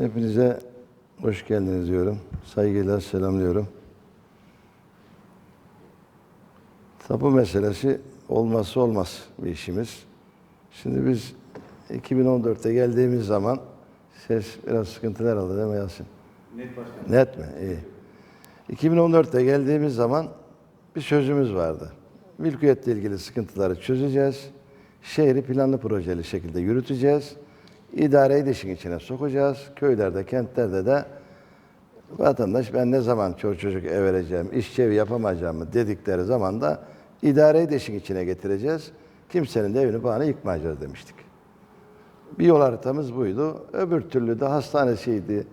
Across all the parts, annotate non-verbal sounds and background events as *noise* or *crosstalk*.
Hepinize hoş geldiniz diyorum. Saygıyla selamlıyorum. Tapu meselesi olmazsa olmaz bir işimiz. Şimdi biz 2014'te geldiğimiz zaman ses biraz sıkıntılar aldı değil mi Yasin? Net başkanım. Net mi? İyi. 2014'te geldiğimiz zaman bir sözümüz vardı. Mülkiyetle ilgili sıkıntıları çözeceğiz. Şehri planlı projeli şekilde yürüteceğiz. İdareyi de içine sokacağız. Köylerde, kentlerde de vatandaş ben ne zaman çocuk çocuk ev vereceğim, iş evi yapamayacağım mı dedikleri zaman da idareyi de içine getireceğiz. Kimsenin de evini bağını yıkmayacağız demiştik. Bir yol haritamız buydu. Öbür türlü de hastanesiydi,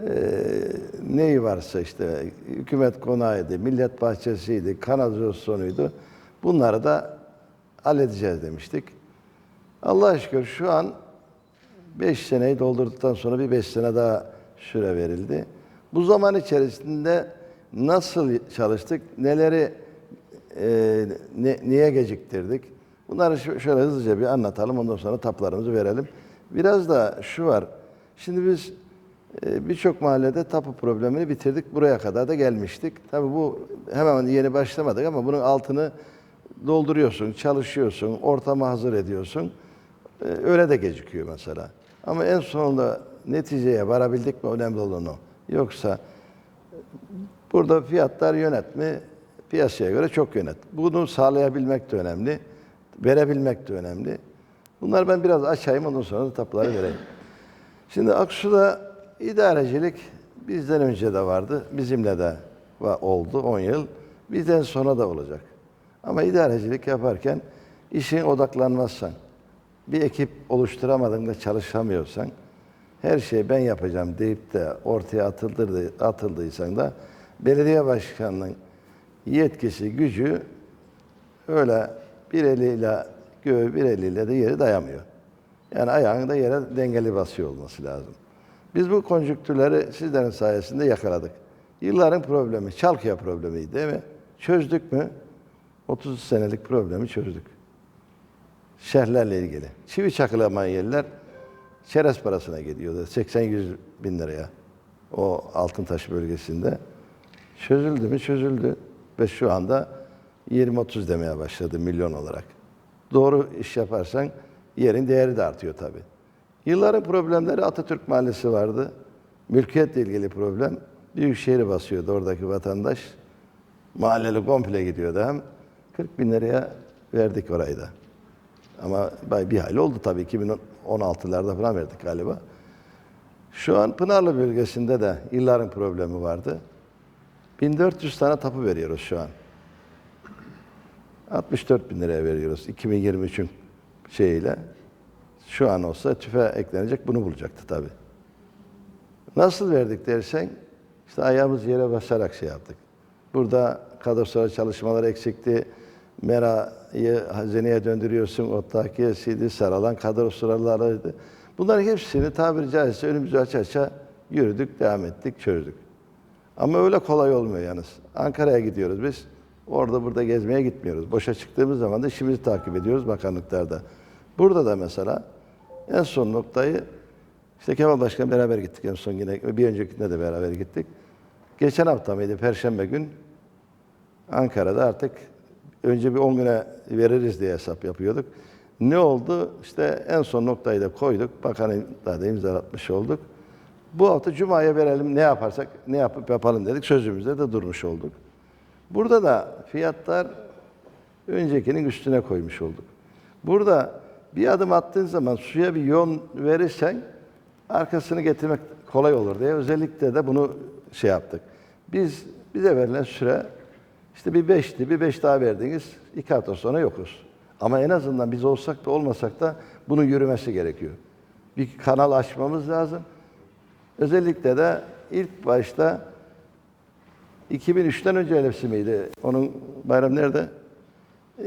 ee, neyi varsa işte hükümet konağıydı, millet bahçesiydi, kanalizasyonuydu. Bunları da halledeceğiz demiştik. Allah'a şükür şu an 5 seneyi doldurduktan sonra bir 5 sene daha süre verildi. Bu zaman içerisinde nasıl çalıştık, neleri e, ne- niye geciktirdik? Bunları şöyle hızlıca bir anlatalım, ondan sonra taplarımızı verelim. Biraz da şu var, şimdi biz e, birçok mahallede tapu problemini bitirdik, buraya kadar da gelmiştik. Tabii bu hemen yeni başlamadık ama bunun altını dolduruyorsun, çalışıyorsun, ortamı hazır ediyorsun. Ee, öyle de gecikiyor mesela. Ama en sonunda neticeye varabildik mi önemli olan o. Yoksa burada fiyatlar yönet mi? Piyasaya göre çok yönet. Bunu sağlayabilmek de önemli. Verebilmek de önemli. Bunları ben biraz açayım ondan sonra da tapuları vereyim. Şimdi Aksu'da idarecilik bizden önce de vardı. Bizimle de oldu 10 yıl. Bizden sonra da olacak. Ama idarecilik yaparken işin odaklanmazsan, bir ekip oluşturamadın da çalışamıyorsan, her şeyi ben yapacağım deyip de ortaya atıldır, atıldıysan da belediye başkanının yetkisi, gücü öyle bir eliyle göğü bir eliyle de yeri dayamıyor. Yani ayağını da yere dengeli basıyor olması lazım. Biz bu konjüktürleri sizlerin sayesinde yakaladık. Yılların problemi, Çalkaya problemiydi değil mi? Çözdük mü? 30 senelik problemi çözdük. Şehirlerle ilgili. Çivi çakılamayan yerler çerez parasına gidiyordu. 80-100 bin liraya. O Altıntaş bölgesinde. Çözüldü mü? Çözüldü. Ve şu anda 20-30 demeye başladı milyon olarak. Doğru iş yaparsan yerin değeri de artıyor tabii. Yılların problemleri Atatürk Mahallesi vardı. Mülkiyetle ilgili problem. Büyükşehir'i basıyordu oradaki vatandaş. Mahalleli komple gidiyordu hem. 40 bin liraya verdik orayı da. Ama bir hayli oldu tabii. 2016'larda falan verdik galiba. Şu an Pınarlı bölgesinde de yılların problemi vardı. 1400 tane tapu veriyoruz şu an. 64 bin liraya veriyoruz 2023'ün şeyiyle. Şu an olsa tüfe eklenecek bunu bulacaktı tabii. Nasıl verdik dersen, işte ayağımız yere basarak şey yaptık. Burada kadrosal çalışmalar eksikti. Mera'yı hazineye döndürüyorsun, ottakiyesiydi, saralan kadrosalarıydı. Bunların hepsini tabiri caizse önümüzü aça aça yürüdük, devam ettik, çözdük. Ama öyle kolay olmuyor yalnız. Ankara'ya gidiyoruz biz. Orada burada gezmeye gitmiyoruz. Boşa çıktığımız zaman da işimizi takip ediyoruz bakanlıklarda. Burada da mesela en son noktayı işte Kemal Başkan beraber gittik en son yine. Bir öncekinde de beraber gittik. Geçen hafta mıydı? Perşembe gün Ankara'da artık önce bir 10 güne veririz diye hesap yapıyorduk. Ne oldu? İşte en son noktayı da koyduk. Bakanın da imzalatmış olduk. Bu hafta Cuma'ya verelim ne yaparsak ne yapıp yapalım dedik. Sözümüzde de durmuş olduk. Burada da fiyatlar öncekinin üstüne koymuş olduk. Burada bir adım attığın zaman suya bir yön verirsen arkasını getirmek kolay olur diye özellikle de bunu şey yaptık. Biz bize verilen süre işte bir beşti, bir beş daha verdiniz, iki hafta sonra yokuz. Ama en azından biz olsak da olmasak da bunun yürümesi gerekiyor. Bir kanal açmamız lazım. Özellikle de ilk başta 2003'ten önce elefsi miydi? Onun bayram nerede?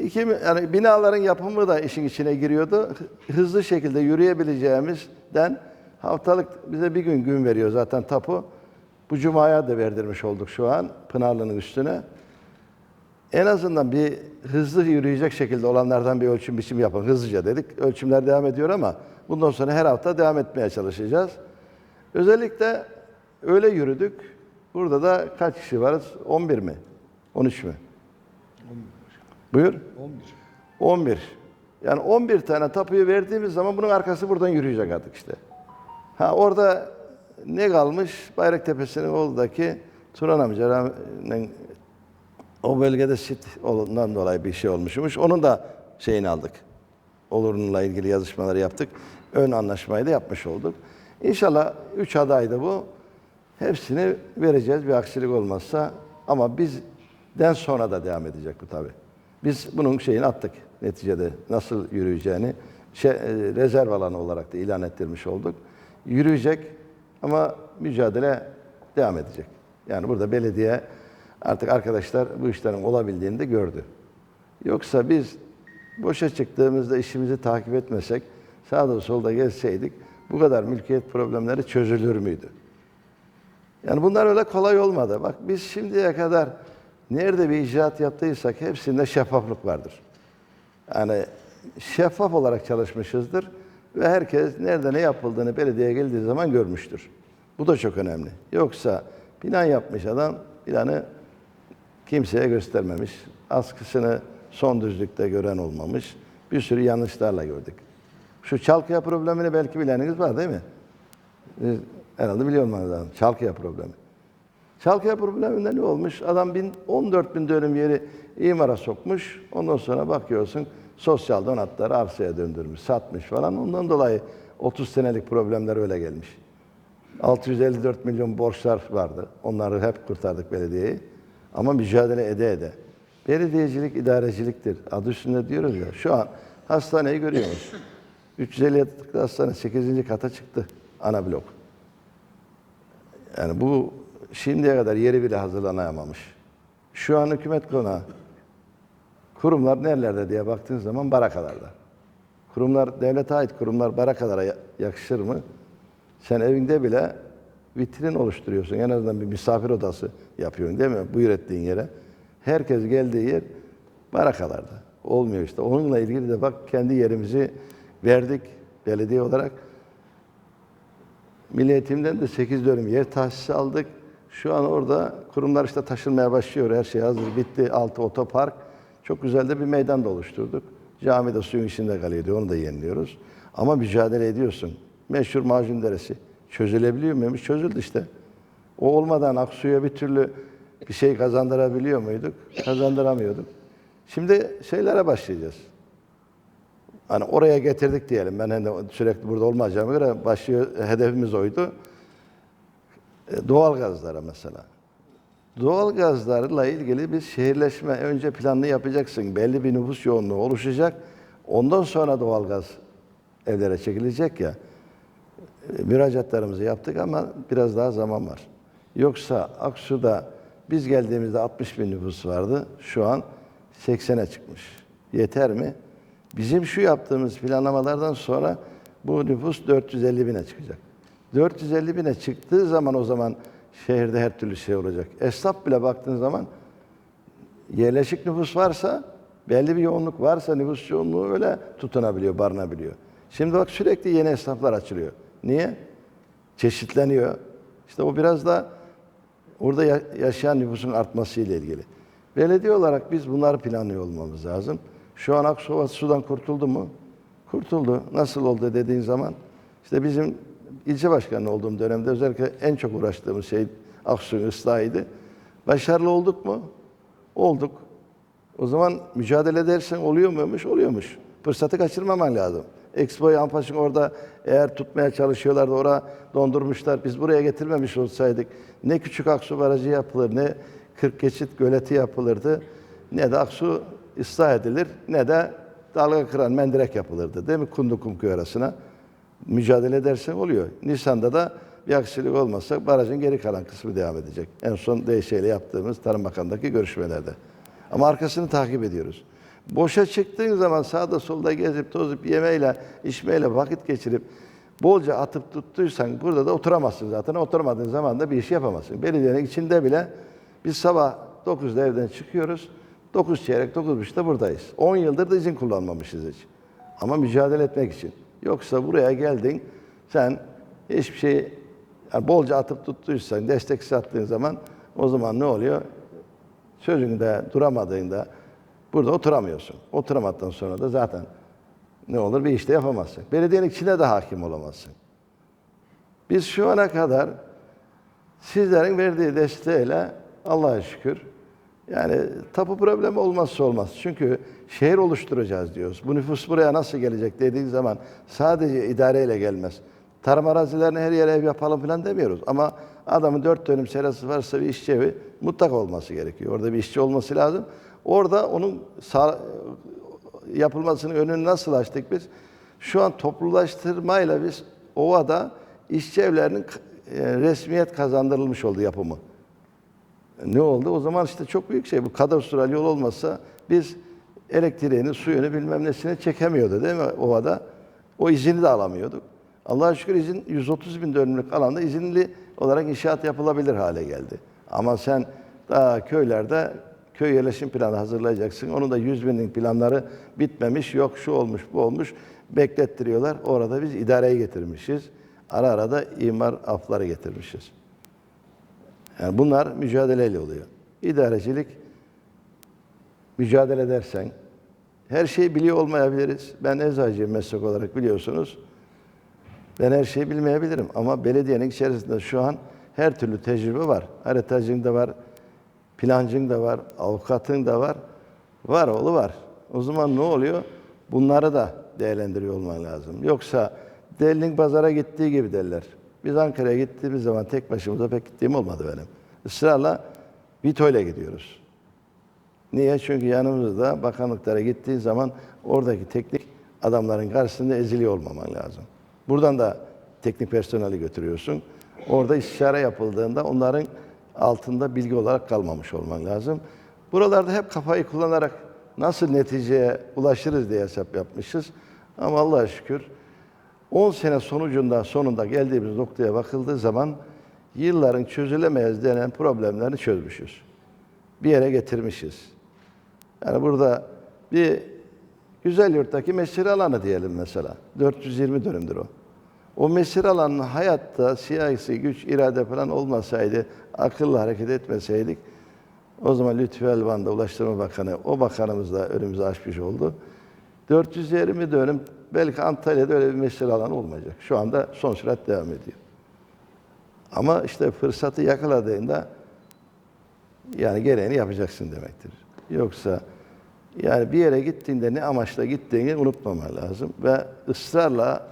İki, yani binaların yapımı da işin içine giriyordu. Hı- Hızlı şekilde yürüyebileceğimizden haftalık bize bir gün gün veriyor zaten tapu. Bu cumaya da verdirmiş olduk şu an Pınarlı'nın üstüne. En azından bir hızlı yürüyecek şekilde olanlardan bir ölçüm biçim yapın hızlıca dedik. Ölçümler devam ediyor ama bundan sonra her hafta devam etmeye çalışacağız. Özellikle öyle yürüdük. Burada da kaç kişi varız? 11 mi? 13 mü? 11. Buyur. 11. 11. Yani 11 tane tapuyu verdiğimiz zaman bunun arkası buradan yürüyecek artık işte. Ha orada ne kalmış? Bayraktepesi'nin oradaki Turan amcanın o bölgede sit olduğundan dolayı bir şey olmuşmuş. Onun da şeyini aldık. Olurunla ilgili yazışmaları yaptık. Ön anlaşmayı da yapmış olduk. İnşallah 3 adaydı bu. Hepsini vereceğiz bir aksilik olmazsa. Ama bizden sonra da devam edecek bu tabii. Biz bunun şeyini attık neticede nasıl yürüyeceğini şey, e, rezerv alanı olarak da ilan ettirmiş olduk. Yürüyecek ama mücadele devam edecek. Yani burada belediye artık arkadaşlar bu işlerin olabildiğini de gördü. Yoksa biz boşa çıktığımızda işimizi takip etmesek, sağda solda gezseydik bu kadar mülkiyet problemleri çözülür müydü? Yani bunlar öyle kolay olmadı. Bak biz şimdiye kadar nerede bir icraat yaptıysak hepsinde şeffaflık vardır. Yani şeffaf olarak çalışmışızdır ve herkes nerede ne yapıldığını belediyeye geldiği zaman görmüştür. Bu da çok önemli. Yoksa plan yapmış adam planı kimseye göstermemiş. Askısını son düzlükte gören olmamış. Bir sürü yanlışlarla gördük. Şu Çalkaya problemini belki bileniniz var değil mi? Biz herhalde biliyor olmanız lazım. Çalkaya problemi. Çalkaya probleminde ne olmuş? Adam bin, 14 bin dönüm yeri imara sokmuş. Ondan sonra bakıyorsun sosyal donatları arsaya döndürmüş, satmış falan. Ondan dolayı 30 senelik problemler öyle gelmiş. 654 milyon borçlar vardı. Onları hep kurtardık belediyeyi. Ama mücadele ede ede. Belediyecilik idareciliktir. Adı üstünde diyoruz ya. Şu an hastaneyi görüyoruz. 350 yataklı hastane 8. kata çıktı. Ana blok. Yani bu şimdiye kadar yeri bile hazırlanamamış. Şu an hükümet konağı. Kurumlar nerelerde diye baktığın zaman barakalarda. Kurumlar, devlete ait kurumlar barakalara ya- yakışır mı? Sen evinde bile vitrin oluşturuyorsun. En azından bir misafir odası yapıyorsun değil mi? Buyur ettiğin yere. Herkes geldiği yer barakalarda. Olmuyor işte. Onunla ilgili de bak kendi yerimizi verdik belediye olarak. Milli de 8 dönüm yer tahsisi aldık. Şu an orada kurumlar işte taşınmaya başlıyor. Her şey hazır, bitti. Altı otopark. Çok güzel de bir meydan da oluşturduk. Cami de suyun içinde kalıyordu. Onu da yeniliyoruz. Ama mücadele ediyorsun. Meşhur Macun Deresi. Çözülebiliyor muymuş? Çözüldü işte. O olmadan Aksu'ya bir türlü bir şey kazandırabiliyor muyduk? Kazandıramıyorduk. Şimdi şeylere başlayacağız. Hani oraya getirdik diyelim. Ben hani sürekli burada olmayacağıma göre başlıyor, hedefimiz oydu. E, Doğal gazlara mesela. Doğal gazlarla ilgili bir şehirleşme önce planını yapacaksın. Belli bir nüfus yoğunluğu oluşacak. Ondan sonra doğal gaz evlere çekilecek ya. Müracaatlarımızı yaptık ama biraz daha zaman var. Yoksa Aksu'da biz geldiğimizde 60 bin nüfus vardı. Şu an 80'e çıkmış. Yeter mi? Bizim şu yaptığımız planlamalardan sonra bu nüfus 450 bine çıkacak. 450 bine çıktığı zaman o zaman şehirde her türlü şey olacak. Esnaf bile baktığın zaman yerleşik nüfus varsa, belli bir yoğunluk varsa nüfus yoğunluğu öyle tutunabiliyor, barınabiliyor. Şimdi bak sürekli yeni esnaflar açılıyor. Niye? Çeşitleniyor. İşte o biraz da orada ya- yaşayan nüfusun artmasıyla ilgili. Belediye olarak biz bunları planlıyor olmamız lazım. Şu an Aksu sudan kurtuldu mu? Kurtuldu. Nasıl oldu dediğin zaman işte bizim ilçe başkanı olduğum dönemde özellikle en çok uğraştığımız şey Aksu'nun ıslahıydı. Başarılı olduk mu? Olduk. O zaman mücadele edersen oluyor muymuş? Oluyormuş. Fırsatı kaçırmaman lazım. Expo'yu Ampaş'ın orada eğer tutmaya çalışıyorlardı, oraya dondurmuşlar. Biz buraya getirmemiş olsaydık ne Küçük Aksu Barajı yapılır, ne 40 geçit göleti yapılırdı, ne de Aksu ıslah edilir, ne de dalga kıran mendirek yapılırdı. Değil mi? Kundu Kumköy arasına. Mücadele edersen oluyor. Nisan'da da bir aksilik olmazsa barajın geri kalan kısmı devam edecek. En son DŞ ile yaptığımız Tarım Bakanı'ndaki görüşmelerde. Ama arkasını takip ediyoruz. Boşa çıktığın zaman sağda solda gezip tozup yemeyle, içmeyle vakit geçirip bolca atıp tuttuysan burada da oturamazsın zaten. Oturamadığın zaman da bir iş yapamazsın. Belediyenin içinde bile biz sabah 9'da evden çıkıyoruz. 9 çeyrek, 9.30'da buradayız. 10 yıldır da izin kullanmamışız hiç. Ama mücadele etmek için. Yoksa buraya geldin, sen hiçbir şey Yani bolca atıp tuttuysan, destek attığın zaman o zaman ne oluyor? Sözünde duramadığında burada oturamıyorsun. Oturamadığın sonra da zaten ne olur bir işte yapamazsın. Belediyenin içine de hakim olamazsın. Biz şu ana kadar sizlerin verdiği desteğiyle Allah'a şükür yani tapu problemi olmazsa olmaz. Çünkü şehir oluşturacağız diyoruz. Bu nüfus buraya nasıl gelecek dediğin zaman sadece idareyle gelmez. Tarım arazilerine her yere ev yapalım falan demiyoruz. Ama adamın dört dönüm serası varsa bir işçi evi mutlaka olması gerekiyor. Orada bir işçi olması lazım. Orada onun sağ, yapılmasının önünü nasıl açtık biz? Şu an toplulaştırmayla biz ovada işçi evlerinin e, resmiyet kazandırılmış oldu yapımı. Ne oldu? O zaman işte çok büyük şey. Bu kadastral yol olmasa biz elektriğini, suyunu bilmem nesini çekemiyordu değil mi ovada? O izini de alamıyorduk. Allah'a şükür izin 130 bin dönümlük alanda izinli olarak inşaat yapılabilir hale geldi. Ama sen daha köylerde köy yerleşim planı hazırlayacaksın. Onun da 100 binlik planları bitmemiş. Yok şu olmuş, bu olmuş. Beklettiriyorlar. Orada biz idareye getirmişiz. Ara ara da imar afları getirmişiz. Yani bunlar mücadeleyle oluyor. İdarecilik mücadele edersen her şeyi biliyor olmayabiliriz. Ben eczacıyım meslek olarak biliyorsunuz. Ben her şeyi bilmeyebilirim ama belediyenin içerisinde şu an her türlü tecrübe var. Haritacın da var, plancın da var, avukatın da var. Var oğlu var. O zaman ne oluyor? Bunları da değerlendiriyor olman lazım. Yoksa delinin pazara gittiği gibi derler. Biz Ankara'ya gittiğimiz zaman tek başımıza pek gittiğim olmadı benim. Israrla Vito ile gidiyoruz. Niye? Çünkü yanımızda bakanlıklara gittiğin zaman oradaki teknik adamların karşısında eziliyor olmaman lazım. Buradan da teknik personeli götürüyorsun. Orada istişare yapıldığında onların altında bilgi olarak kalmamış olman lazım. Buralarda hep kafayı kullanarak nasıl neticeye ulaşırız diye hesap yapmışız. Ama Allah'a şükür 10 sene sonucunda sonunda geldiğimiz noktaya bakıldığı zaman yılların çözülemez denen problemlerini çözmüşüz. Bir yere getirmişiz. Yani burada bir güzel yurttaki mesire alanı diyelim mesela. 420 dönümdür o. O mesire alanının hayatta siyasi güç, irade falan olmasaydı, akıllı hareket etmeseydik, o zaman Lütfü Elvan da Ulaştırma Bakanı, o bakanımız da önümüzü açmış oldu. 420 dönüm belki Antalya'da öyle bir mesire alanı olmayacak. Şu anda son sürat devam ediyor. Ama işte fırsatı yakaladığında yani gereğini yapacaksın demektir. Yoksa yani bir yere gittiğinde ne amaçla gittiğini unutmaman lazım ve ısrarla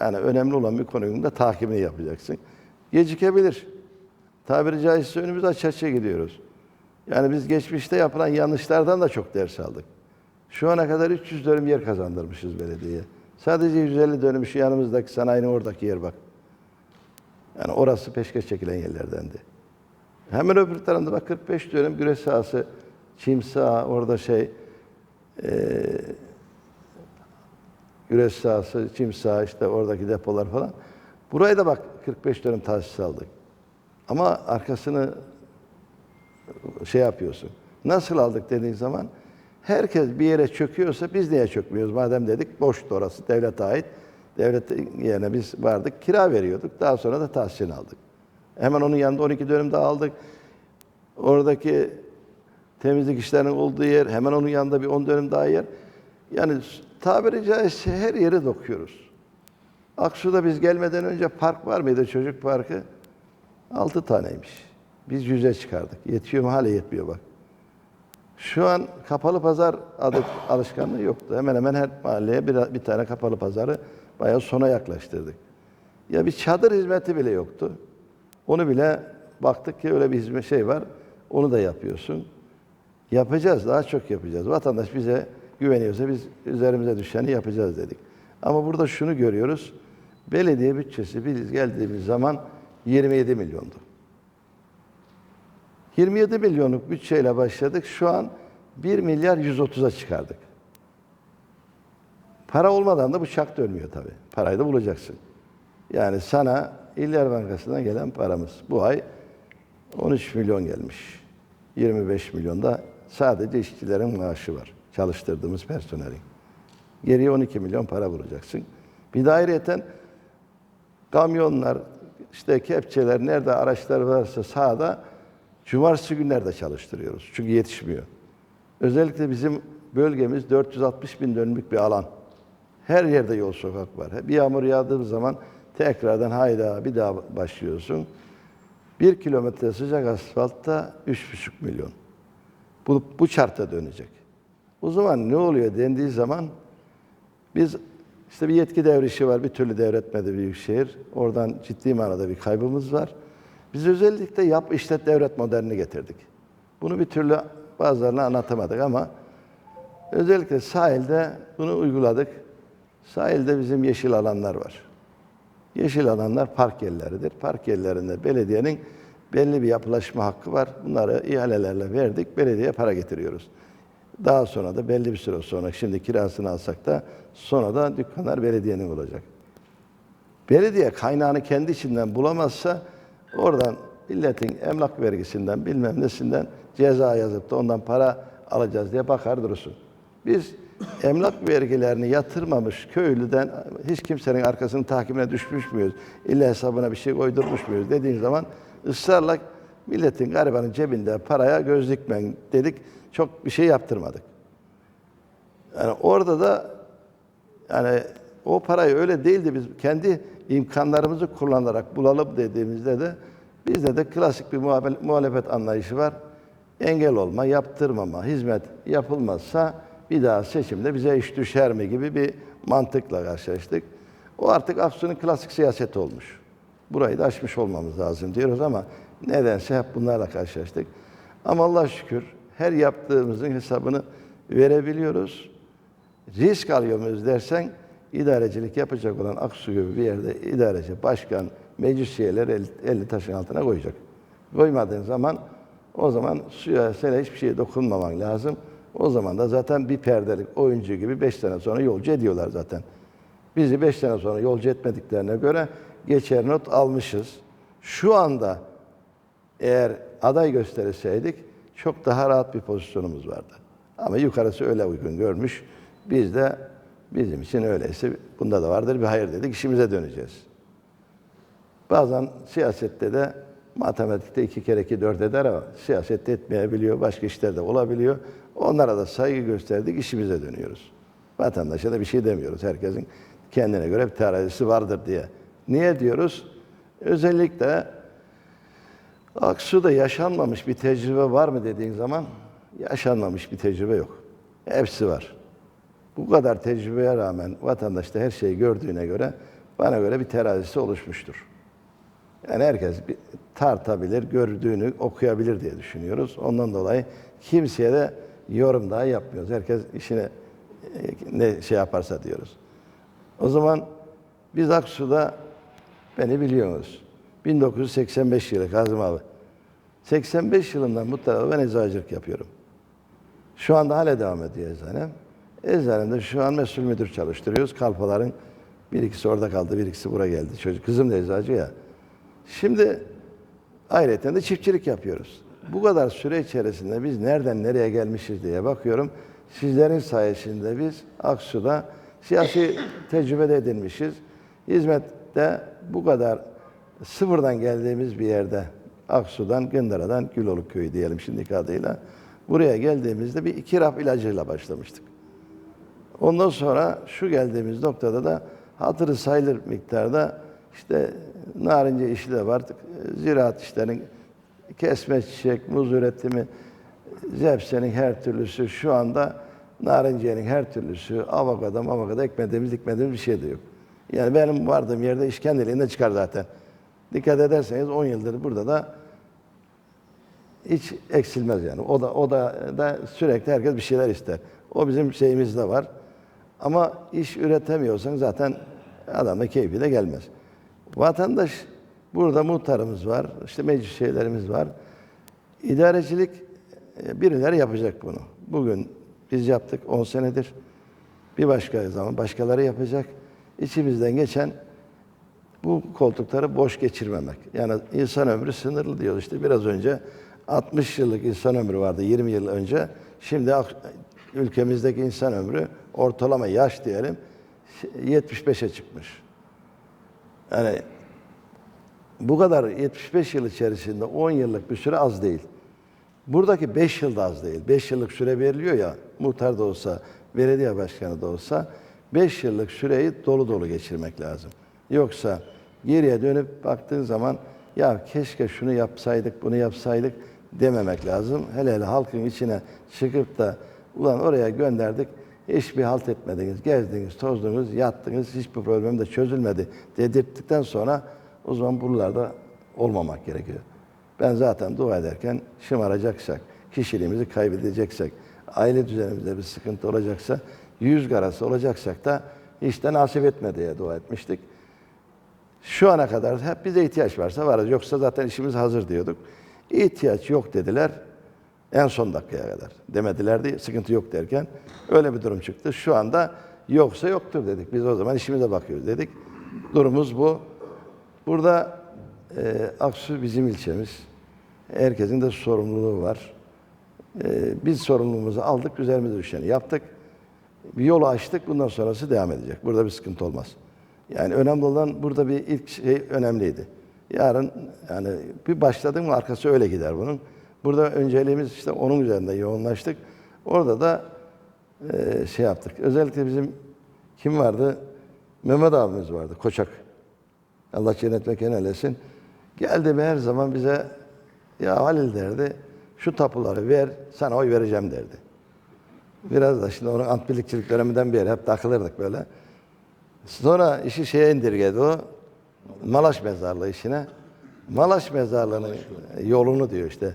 yani önemli olan bir konunun da takibini yapacaksın. Gecikebilir. Tabiri caizse önümüz aç açığa gidiyoruz. Yani biz geçmişte yapılan yanlışlardan da çok ders aldık. Şu ana kadar 300 dönüm yer kazandırmışız belediyeye. Sadece 150 dönüm şu yanımızdaki sanayinin oradaki yer bak. Yani orası peşkeş çekilen yerlerdendi. Hemen öbür tarafında bak 45 dönüm güreş sahası, çim saha, orada şey, e, güreş sahası, çim saha, işte oradaki depolar falan. Burayı da bak 45 dönüm tahsis aldık. Ama arkasını şey yapıyorsun. Nasıl aldık dediğin zaman herkes bir yere çöküyorsa biz niye çökmüyoruz? Madem dedik boştu orası devlete ait. Devlet yerine biz vardık kira veriyorduk. Daha sonra da tahsisini aldık. Hemen onun yanında 12 dönüm daha aldık. Oradaki temizlik işlerinin olduğu yer, hemen onun yanında bir 10 dönüm daha yer. Yani tabiri caizse her yere dokuyoruz. Aksu'da biz gelmeden önce park var mıydı çocuk parkı? 6 taneymiş. Biz yüze çıkardık. Yetiyor mu? Hala yetmiyor bak. Şu an kapalı pazar adı alışkanlığı yoktu. Hemen hemen her mahalleye bir, bir tane kapalı pazarı bayağı sona yaklaştırdık. Ya bir çadır hizmeti bile yoktu. Onu bile baktık ki öyle bir hizmet şey var. Onu da yapıyorsun. Yapacağız, daha çok yapacağız. Vatandaş bize güveniyorsa biz üzerimize düşeni yapacağız dedik. Ama burada şunu görüyoruz. Belediye bütçesi biz geldiğimiz zaman 27 milyondu. 27 milyonluk bütçeyle başladık. Şu an 1 milyar 130'a çıkardık. Para olmadan da bu çak dönmüyor tabii. Parayı da bulacaksın. Yani sana İller Bankası'ndan gelen paramız bu ay 13 milyon gelmiş. 25 milyon da sadece işçilerin maaşı var. Çalıştırdığımız personelin. Geriye 12 milyon para bulacaksın. Bir de kamyonlar, işte kepçeler nerede araçlar varsa sahada cumartesi günlerde çalıştırıyoruz. Çünkü yetişmiyor. Özellikle bizim bölgemiz 460 bin dönümlük bir alan. Her yerde yol sokak var. Bir yağmur yağdığı zaman tekrardan hayda bir daha başlıyorsun. Bir kilometre sıcak asfaltta 3,5 milyon. Bu, bu çarta dönecek. O zaman ne oluyor dendiği zaman biz işte bir yetki devrişi var, bir türlü devretmedi Büyükşehir. Oradan ciddi manada bir kaybımız var. Biz özellikle yap işlet devret modelini getirdik. Bunu bir türlü bazılarına anlatamadık ama özellikle sahilde bunu uyguladık. Sahilde bizim yeşil alanlar var. Yeşil alanlar park yerleridir. Park yerlerinde belediyenin belli bir yapılaşma hakkı var. Bunları ihalelerle verdik, belediyeye para getiriyoruz. Daha sonra da belli bir süre sonra, şimdi kirasını alsak da sonra da dükkanlar belediyenin olacak. Belediye kaynağını kendi içinden bulamazsa oradan milletin emlak vergisinden bilmem nesinden ceza yazıp da ondan para alacağız diye bakar durursun. Biz emlak vergilerini yatırmamış köylüden hiç kimsenin arkasının takibine düşmüş müyüz? İlla hesabına bir şey koydurmuş muyuz dediğin zaman ısrarla milletin garibanın cebinde paraya göz dikmen dedik. Çok bir şey yaptırmadık. Yani orada da yani o parayı öyle değildi biz kendi imkanlarımızı kullanarak bulalım dediğimizde de bizde de klasik bir muhalefet anlayışı var. Engel olma, yaptırmama, hizmet yapılmazsa bir daha seçimde bize iş düşer mi gibi bir mantıkla karşılaştık. O artık Aksu'nun klasik siyaseti olmuş. Burayı da aşmış olmamız lazım diyoruz ama nedense hep bunlarla karşılaştık. Ama Allah şükür her yaptığımızın hesabını verebiliyoruz. Risk alıyor muyuz dersen idarecilik yapacak olan Aksu gibi bir yerde idareci, başkan, meclis üyeleri el- elini taşın altına koyacak. Koymadığın zaman o zaman suya sele hiçbir şeye dokunmaman lazım. O zaman da zaten bir perdelik oyuncu gibi beş sene sonra yolcu ediyorlar zaten. Bizi beş sene sonra yolcu etmediklerine göre geçer not almışız. Şu anda eğer aday gösterseydik çok daha rahat bir pozisyonumuz vardı. Ama yukarısı öyle uygun görmüş. Biz de bizim için öyleyse bunda da vardır bir hayır dedik işimize döneceğiz. Bazen siyasette de matematikte iki kere iki dört eder ama siyasette etmeyebiliyor, başka işlerde olabiliyor. Onlara da saygı gösterdik, işimize dönüyoruz. Vatandaşa da bir şey demiyoruz. Herkesin kendine göre bir terazisi vardır diye. Niye diyoruz? Özellikle Aksu'da yaşanmamış bir tecrübe var mı dediğin zaman yaşanmamış bir tecrübe yok. Hepsi var. Bu kadar tecrübeye rağmen vatandaş da her şeyi gördüğüne göre bana göre bir terazisi oluşmuştur. Yani herkes bir tartabilir, gördüğünü okuyabilir diye düşünüyoruz. Ondan dolayı kimseye de yorum daha yapmıyoruz. Herkes işine e, ne şey yaparsa diyoruz. O zaman biz Aksu'da beni biliyorsunuz. 1985 yılı Kazım abi. 85 yılından bu tarafa ben eczacılık yapıyorum. Şu anda hala devam ediyor eczanem. Eczanemde şu an mesul müdür çalıştırıyoruz. Kalfaların bir ikisi orada kaldı, bir ikisi buraya geldi. Çocuk, kızım da eczacı ya. Şimdi ayrıca de çiftçilik yapıyoruz. Bu kadar süre içerisinde biz nereden nereye gelmişiz diye bakıyorum. Sizlerin sayesinde biz Aksu'da siyasi tecrübe edinmişiz. Hizmette bu kadar sıfırdan geldiğimiz bir yerde Aksu'dan, Gındara'dan Güloluk Köyü diyelim şimdiki adıyla. Buraya geldiğimizde bir iki raf ilacıyla başlamıştık. Ondan sonra şu geldiğimiz noktada da hatırı sayılır miktarda işte narince işi de var. Ziraat işlerinin kesme çiçek, muz üretimi, zepsenin her türlüsü şu anda narinciyenin her türlüsü, avokado, avokado ekmediğimiz, dikmediğimiz bir şey de yok. Yani benim vardığım yerde iş kendiliğinden çıkar zaten. Dikkat ederseniz 10 yıldır burada da hiç eksilmez yani. O da o da, da sürekli herkes bir şeyler ister. O bizim şeyimizde var. Ama iş üretemiyorsan zaten adamda keyfi de gelmez. Vatandaş burada muhtarımız var, işte meclis şeylerimiz var. İdarecilik e, birileri yapacak bunu. Bugün biz yaptık 10 senedir. Bir başka zaman başkaları yapacak. İçimizden geçen bu koltukları boş geçirmemek. Yani insan ömrü sınırlı diyoruz. İşte biraz önce 60 yıllık insan ömrü vardı 20 yıl önce. Şimdi ülkemizdeki insan ömrü ortalama yaş diyelim 75'e çıkmış. Yani bu kadar 75 yıl içerisinde 10 yıllık bir süre az değil. Buradaki 5 yıl da az değil. 5 yıllık süre veriliyor ya, muhtar da olsa, belediye başkanı da olsa 5 yıllık süreyi dolu dolu geçirmek lazım. Yoksa geriye dönüp baktığın zaman ya keşke şunu yapsaydık, bunu yapsaydık dememek lazım. Hele hele halkın içine çıkıp da ulan oraya gönderdik, hiçbir halt etmediniz, gezdiniz, tozdunuz, yattınız, hiçbir problem de çözülmedi dedirttikten sonra o zaman buralarda olmamak gerekiyor. Ben zaten dua ederken şımaracaksak, kişiliğimizi kaybedeceksek, aile düzenimizde bir sıkıntı olacaksa, yüz karası olacaksak da hiç de nasip etme diye dua etmiştik. Şu ana kadar hep bize ihtiyaç varsa varız. Yoksa zaten işimiz hazır diyorduk. İhtiyaç yok dediler. En son dakikaya kadar. Demedilerdi sıkıntı yok derken. Öyle bir durum çıktı. Şu anda yoksa yoktur dedik. Biz o zaman işimize bakıyoruz dedik. Durumumuz bu. Burada e, Aksu bizim ilçemiz. Herkesin de sorumluluğu var. E, biz sorumluluğumuzu aldık, üzerimize düşeni yaptık. Bir yolu açtık, bundan sonrası devam edecek. Burada bir sıkıntı olmaz. Yani önemli olan burada bir ilk şey önemliydi. Yarın yani bir başladın mı arkası öyle gider bunun. Burada önceliğimiz işte onun üzerinde yoğunlaştık. Orada da e, şey yaptık. Özellikle bizim kim vardı? Mehmet abimiz vardı, Koçak. Allah cennet mekanı eylesin. Geldi mi her zaman bize ya Halil derdi, şu tapuları ver, sana oy vereceğim derdi. Biraz da şimdi onun antbilikçilik döneminden beri hep takılırdık böyle. Sonra işi şeye indirgedi o. Malaş mezarlığı işine. Malaş mezarlığının yolunu diyor işte.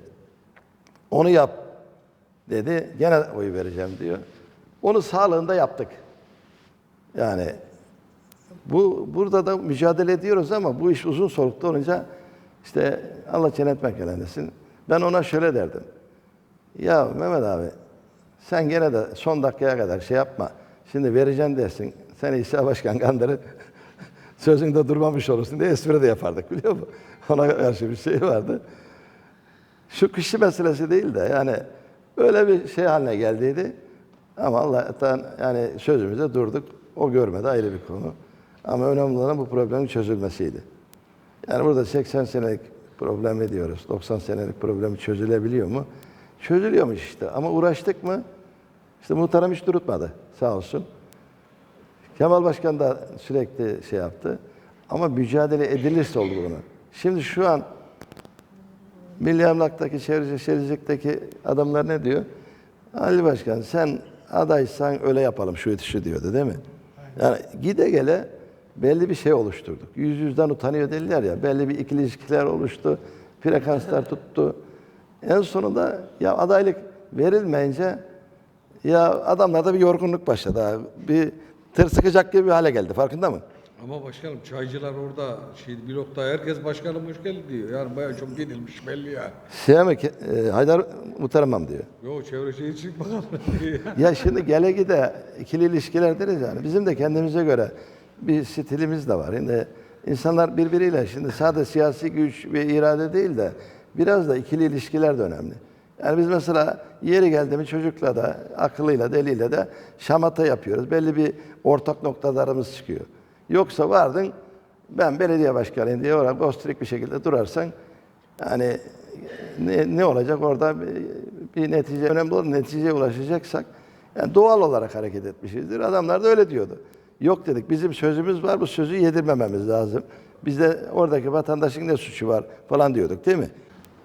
Onu yap dedi. Gene oy vereceğim diyor. Onu sağlığında yaptık. Yani bu burada da mücadele ediyoruz ama bu iş uzun soluklu olunca işte Allah cennet mekanendesin. Ben ona şöyle derdim. Ya Mehmet abi sen gene de son dakikaya kadar şey yapma. Şimdi vereceğim dersin. Seni İsa Başkan kandırır. Sözünde durmamış olursun diye espri de yapardık biliyor musun? *laughs* Ona karşı bir şey vardı. Şu kişi meselesi değil de yani öyle bir şey haline geldiydi. Ama Allah'tan yani sözümüze durduk. O görmedi ayrı bir konu. Ama önemli olan bu problemin çözülmesiydi. Yani burada 80 senelik problem diyoruz. 90 senelik problemi çözülebiliyor mu? Çözülüyormuş işte. Ama uğraştık mı? İşte muhtarım hiç durutmadı. Sağ olsun. Kemal Başkan da sürekli şey yaptı. Ama mücadele edilirse oldu bunu. Şimdi şu an Milli Emlak'taki, Çevreci Şehircilik'teki adamlar ne diyor? Ali Başkan sen adaysan öyle yapalım şu şu diyordu değil mi? Yani gide gele belli bir şey oluşturduk. Yüz yüzden utanıyor dediler ya. Belli bir ikili ilişkiler oluştu. Frekanslar *laughs* tuttu. En sonunda ya adaylık verilmeyince ya adamlarda bir yorgunluk başladı. Bir tır sıkacak gibi bir hale geldi. Farkında mı? Ama başkanım çaycılar orada şey blokta herkes başkanım hoş geldin diyor. Yani bayağı çok yenilmiş belli ya. Şey mi? ki, e, Haydar muhteremem diyor. Yo çevre şehircilik bakalım *laughs* diyor ya. Ya şimdi gele gide ikili ilişkiler deriz yani. Bizim de kendimize göre bir stilimiz de var. Şimdi insanlar birbiriyle şimdi sadece siyasi güç ve irade değil de biraz da ikili ilişkiler de önemli. Yani biz mesela yeri geldi mi çocukla da akıllıyla deliyle de şamata yapıyoruz. Belli bir ortak noktalarımız çıkıyor. Yoksa vardın ben belediye başkanıyım diye olarak bostrik bir şekilde durarsan yani ne, ne olacak orada bir, bir netice önemli olan neticeye ulaşacaksak yani doğal olarak hareket etmişizdir. Adamlar da öyle diyordu. Yok dedik bizim sözümüz var bu sözü yedirmememiz lazım. Bizde oradaki vatandaşın ne suçu var falan diyorduk değil mi?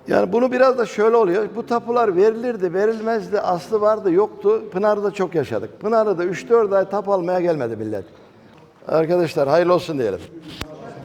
Yani bunu biraz da şöyle oluyor. Bu tapular verilirdi, verilmezdi, aslı vardı, yoktu. Pınar'da çok yaşadık. Pınar'da da 3-4 ay tap almaya gelmedi millet. Arkadaşlar hayırlı olsun diyelim.